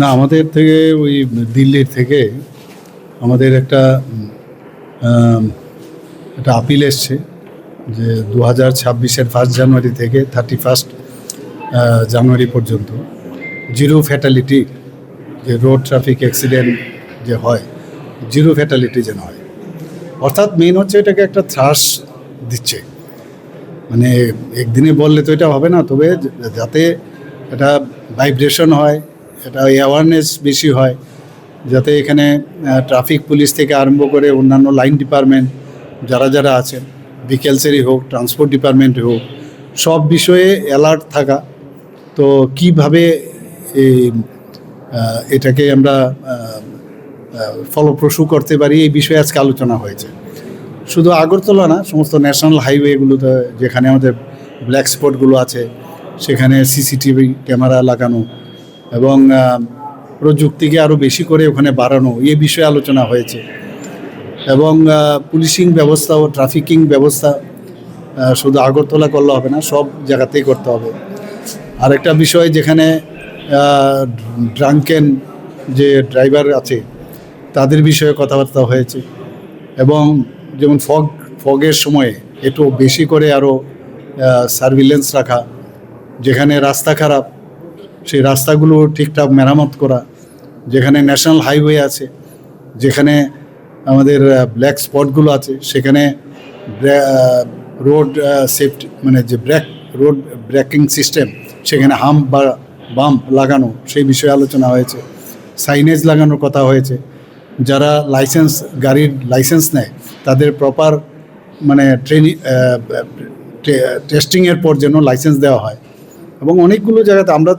না, আমাদের থেকে ওই দিল্লির থেকে আমাদের একটা একটা আপিল এসছে যে দু হাজার ছাব্বিশের ফার্স্ট জানুয়ারি থেকে থার্টি ফার্স্ট জানুয়ারি পর্যন্ত জিরো ফ্যাটালিটি যে রোড ট্রাফিক অ্যাক্সিডেন্ট যে হয় জিরো ফ্যাটালিটি যেন হয়। অর্থাৎ মেন হচ্ছে এটাকে একটা থ্রাস দিচ্ছে। মানে একদিনে বললে তো এটা হবে না, তবে যাতে এটা ভাইব্রেশন হয় এটা অ্যাওয়ারনেস বেশি হয়, যাতে এখানে ট্রাফিক পুলিশ থেকে আরম্ভ করে অন্যান্য লাইন ডিপার্টমেন্ট যারা যারা আছেন ভিকেলসেরই হোক ট্রান্সপোর্ট ডিপার্টমেন্টই হোক, সব বিষয়ে অ্যালার্ট থাকা। তো কীভাবে এই এটাকে আমরা ফলপ্রসূ করতে পারি, এই বিষয়ে আজকে আলোচনা হয়েছে। শুধু আগরতলা না, সমস্ত ন্যাশনাল হাইওয়েগুলোতে যেখানে আমাদের ব্ল্যাক স্পটগুলো আছে, সেখানে সিসিটিভি ক্যামেরা লাগানো এবং প্রযুক্তিকে আরও বেশি করে ওখানে বাড়ানো, এই বিষয়ে আলোচনা হয়েছে। এবং পুলিশিং ব্যবস্থা ও ট্রাফিকিং ব্যবস্থা শুধু আগরতলা করলে হবে না, সব জায়গাতেই করতে হবে। আরেকটা বিষয় যেখানে ড্রাঙ্কেন যে ড্রাইভার আছে, তাদের বিষয়ে কথাবার্তা হয়েছে। এবং যেমন ফগ, ফগের সময়ে একটু বেশি করে আরও সার্ভিলেন্স রাখা, যেখানে রাস্তা খারাপ সেই রাস্তাগুলো ঠিকঠাক মেরামত করা, যেখানে ন্যাশনাল হাইওয়ে আছে, যেখানে আমাদের ব্ল্যাক স্পটগুলো আছে, সেখানে রোড সেফটি মানে যে ব্রেক রোড ব্রেকিং সিস্টেম সেখানে হাম বা বাম্প লাগানো, সেই বিষয়ে আলোচনা হয়েছে। সাইনেজ লাগানোর কথা হয়েছে। যারা লাইসেন্স গাড়ির লাইসেন্স নেয়, তাদের প্রপার মানে ট্রেনিং টেস্টিংয়ের পর যেন লাইসেন্স দেওয়া হয়। এবং অনেকগুলো জায়গাতে আমরা